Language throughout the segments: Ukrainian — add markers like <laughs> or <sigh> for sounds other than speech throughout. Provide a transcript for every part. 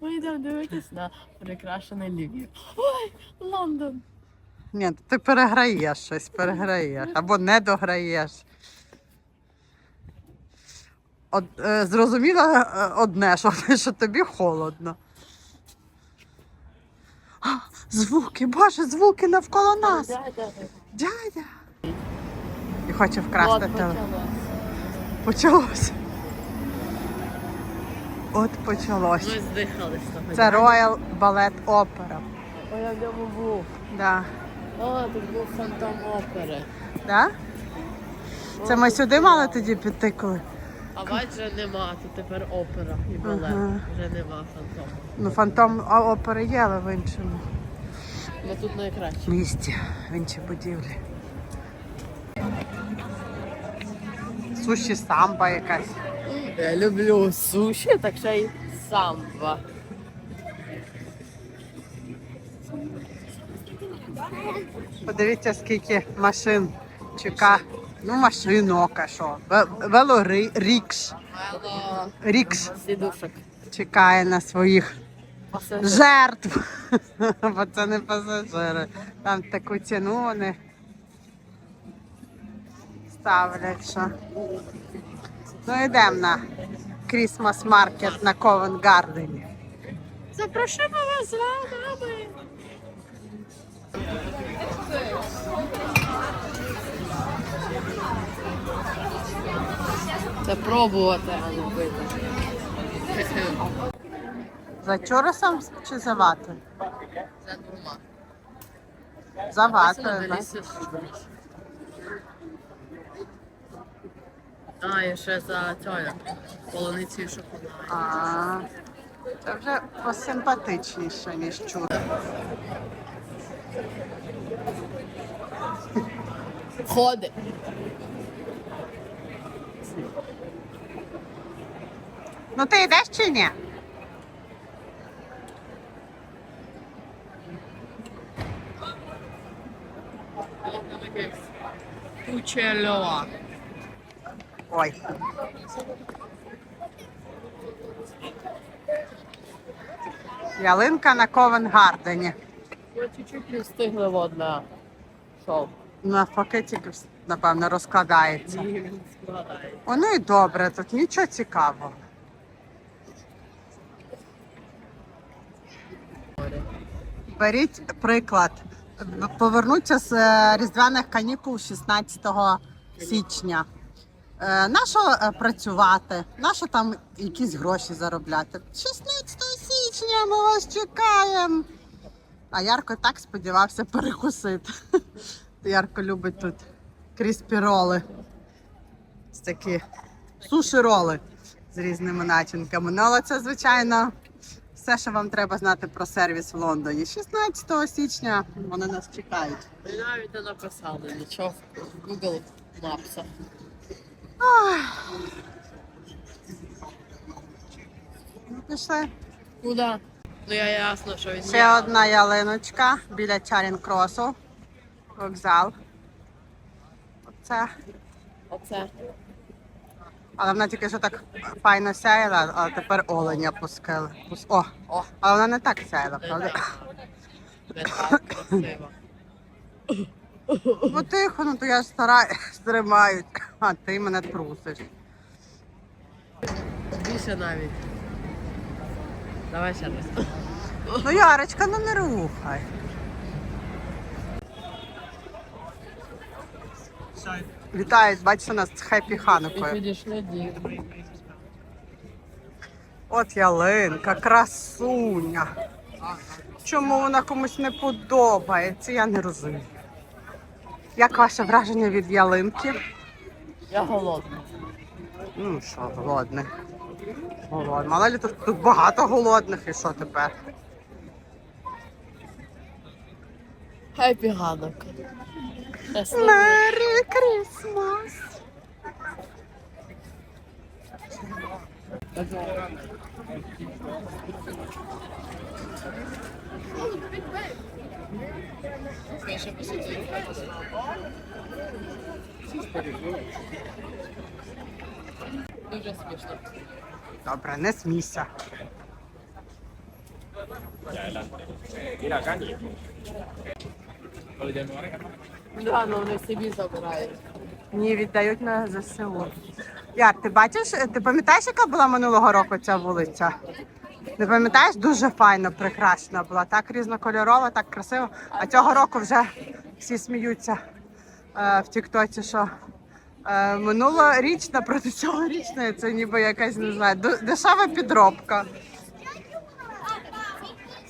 Ми йдемо дивитись на прикрашений Львів. Ой, Лондон! Ні, ти переграєш щось, переграєш або не дограєш. Од, е, зрозуміло е, одне, що, <laughs> що тобі холодно. А, звуки, боже, звуки навколо нас. Дядя, Дядя. І хоче вкрасти почалось. Почалося. От почалось. Ми здихались того. Це Royal Ballet Opera. Ой, я в ньому був. Да. О, тут був фантом опери. Да? Це ми сюди мали тоді піти, коли. А бач, вже нема, тут тепер опера і балет. Ага. Вже нема фантому. Ну, фантом опери є, але в іншому Ми тут найкраще. місті, в іншій будівлі. Суші самба якась. Я люблю суші, так ще й самба. Подивіться, скільки машин чека. Ну, машинок, а що? Ве- Велорікш. Рікш сідушок. чекає на своїх жертв. <laughs> Бо це не пасажири. Там таку ціну вони ставлять, що. Ну йдемо на Крісмас маркет на Ковен Гардені. Запрошуємо вас з нами. Це пробувати, а не. За чоросом чи за ватою? За двома. За ватою. А, і ще за цього. Полуницю і шоколад. А, це вже посимпатичніше, ніж чудо. Ходи. Ну ти йдеш чи ні? Пучельова. Ой. Ялинка на Ковен Гардені. Ви чуть-чуть не встигли водне шоу. Навпаки, тільки, напевно, розкладається. Воно і добре, тут нічого цікавого. Беріть приклад. Повернуться з е, різдвяних канікул 16 січня. Е, Нащо е, працювати? Нащо там якісь гроші заробляти? 16 січня ми вас чекаємо. А Ярко так сподівався перекусити. <laughs> Ярко любить тут кріспі роли. Ось такі суші роли з різними начинками. Ну, але це, звичайно, все, що вам треба знати про сервіс в Лондоні. 16 січня вони нас чекають. Ми навіть не написали нічого в Google Maps. Ну, Пішли. Куда? Ну я ясно, що він Ще одна ялиночка біля Чарін Кросу. Вокзал. Оце. Оце. Але вона тільки що так файно сяяла, а тепер оленя пускали. Пус- О, О, але вона не так сяяла, правда? Не так красиво. Ну тихо, ну то я ж стараюсь, <laughs> тримаю, а ти мене трусиш. Більше навіть. Давай ще раз. Ну, Ярочка, ну не рухай. Вітають, бачите, нас з хеппі ханукою. От ялинка, красуня. Чому вона комусь не подобається, я не розумію. Як ваше враження від ялинки? Я голодна. Ну що, голодний. Голодний. Мало ли тут, тут багато голодних і що тепер? Хеппі ганок. Щасливо. Мері Крісмас! Ще посидіть. Дуже смішно. Добре, не смійся. Да, ну вони собі забирають. Ні, віддають на ЗСУ. Як ти бачиш, ти пам'ятаєш, яка була минулого року ця вулиця? Не пам'ятаєш, дуже файно прикрашена була, так різнокольорова, так красиво. А цього року вже всі сміються е, в Тіктоці, що е, минулорічна проти цьогорічної це ніби якась не знаю, дешева підробка.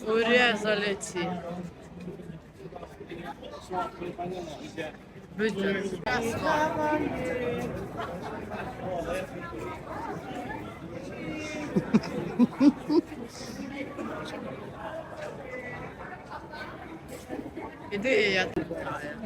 Урезали ці. Бюджет. Іди, я тут граю.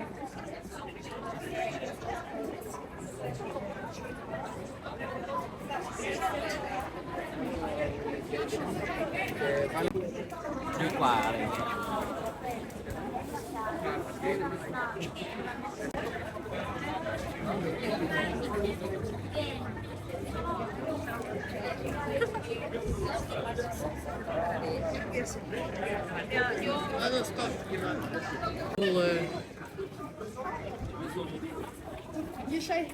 Були. Дішай.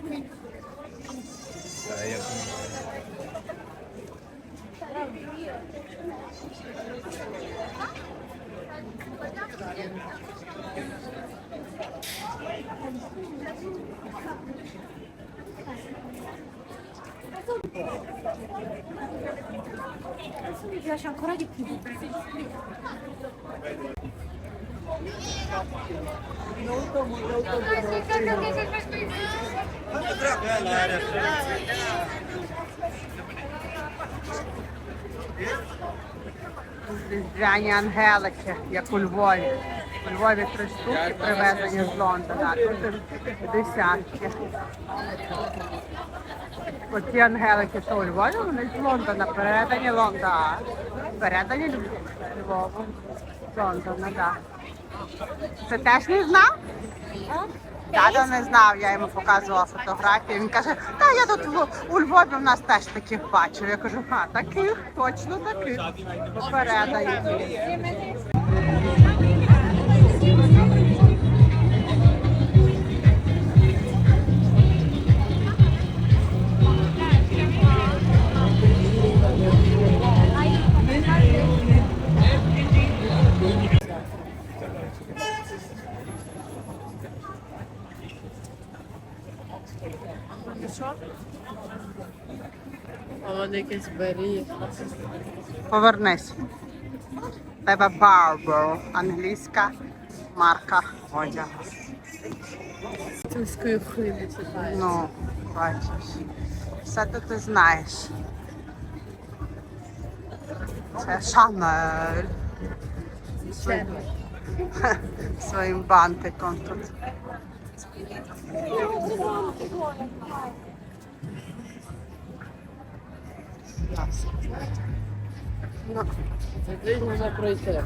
Thank you. Ancora di più. Різдвяні ангелики, як у Львові. У Львові три штуки привезені з Лондона, тут десятки. Оці ангелики, що у Львові, вони з Лондона, передані Лондона. Передані Льв- Львову. Лондона, так. Це теж не знав? Тато не знав, я йому показувала фотографії. Він каже, та я тут у Львові в нас теж таких бачив. Я кажу, а таких, точно таких. Передані. Що? Вони якісь бері. Повернись. Тебе Barbour, англійська марка одягу. Тульської хвилі читаю. Ну, бачиш. Все то ти знаєш. Це Шанель. Своїм, своїм бантиком тут. Це можна пройти.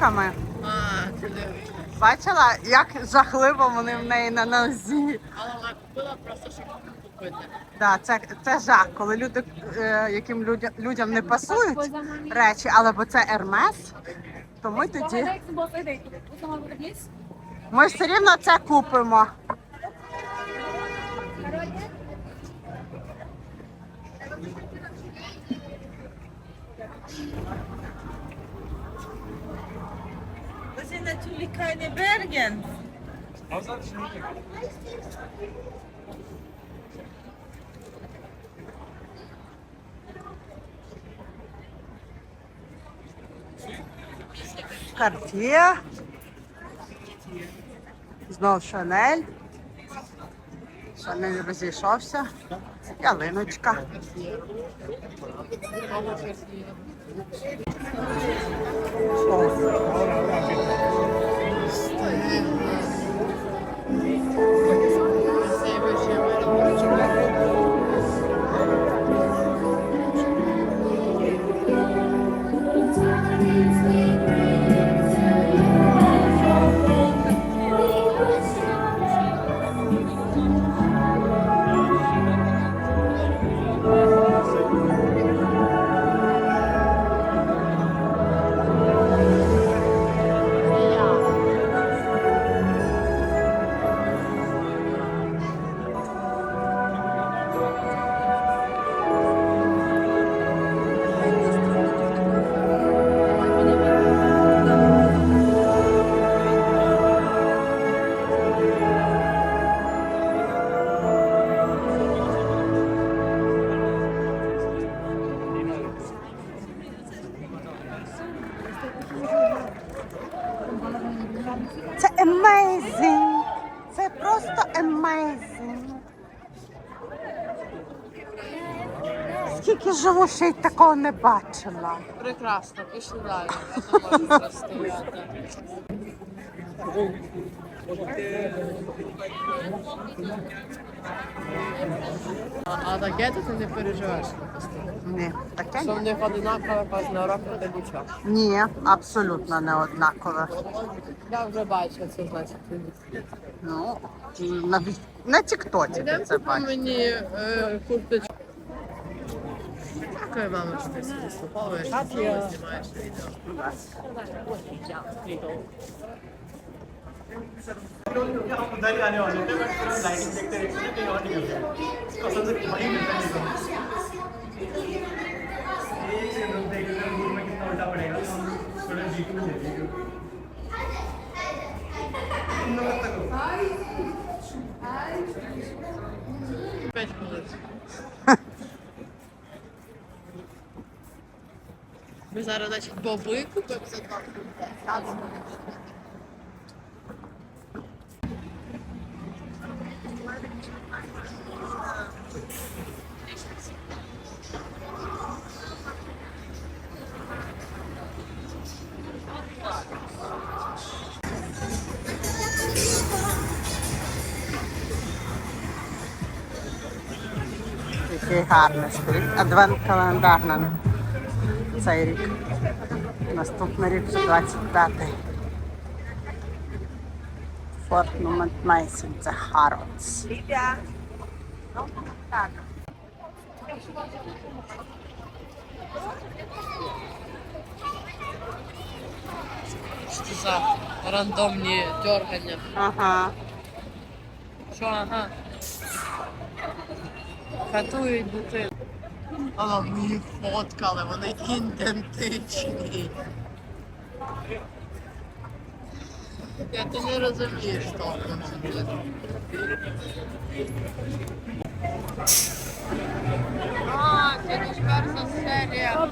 ками. Бачила, як жахливо вони в неї на нозі. Але вона купила просто, щоб купити. Да, це, це жах, коли люди, е, яким людям, людям не пасують речі, але бо це Ермес, то ми тоді. Ми все рівно це купимо. Das sind natürlich keine Bergen. Карт'є. Знов Шанель. Шанель розійшовся. Ялиночка. Це Скільки живу, ще й такого не бачила. Прекрасно, пішли далі. А, а таке то ти не переживаєш? Ні, таке Що ні. в них одинаково кожного року та нічого. Ні, абсолютно не однакове. Я вже бачу, це значить. Ну, на, ві- на тіктоці ти Йдемо це купи бачиш. мені е, курточку. Dziękuję Wam, że to jest wysłuchałe, że znimałeś wideo. उधारी आने वाले थे बट फिर हम लाइटिंग देखते देखते कहीं और निकल गए कसम से वहीं मिल रहा है एक से रूम देख लेते रूम में कितना उल्टा पड़ेगा तो हम थोड़ा जीत में देते हैं नमस्ते को हाय हाय Ми зараз, значить, боби купимо за два хвилини. Який гарний скрізь. Адвент календар на цей рік. Наступний рік вже 25-й. Форт Нумент Мейсон, це Харродс. Що це за рандомні дергання? Ага. Що, ага. Катують дитину. А, їх фоткали, вони ідентичні. Я ти не розумію, що там. А, це ж перша серія.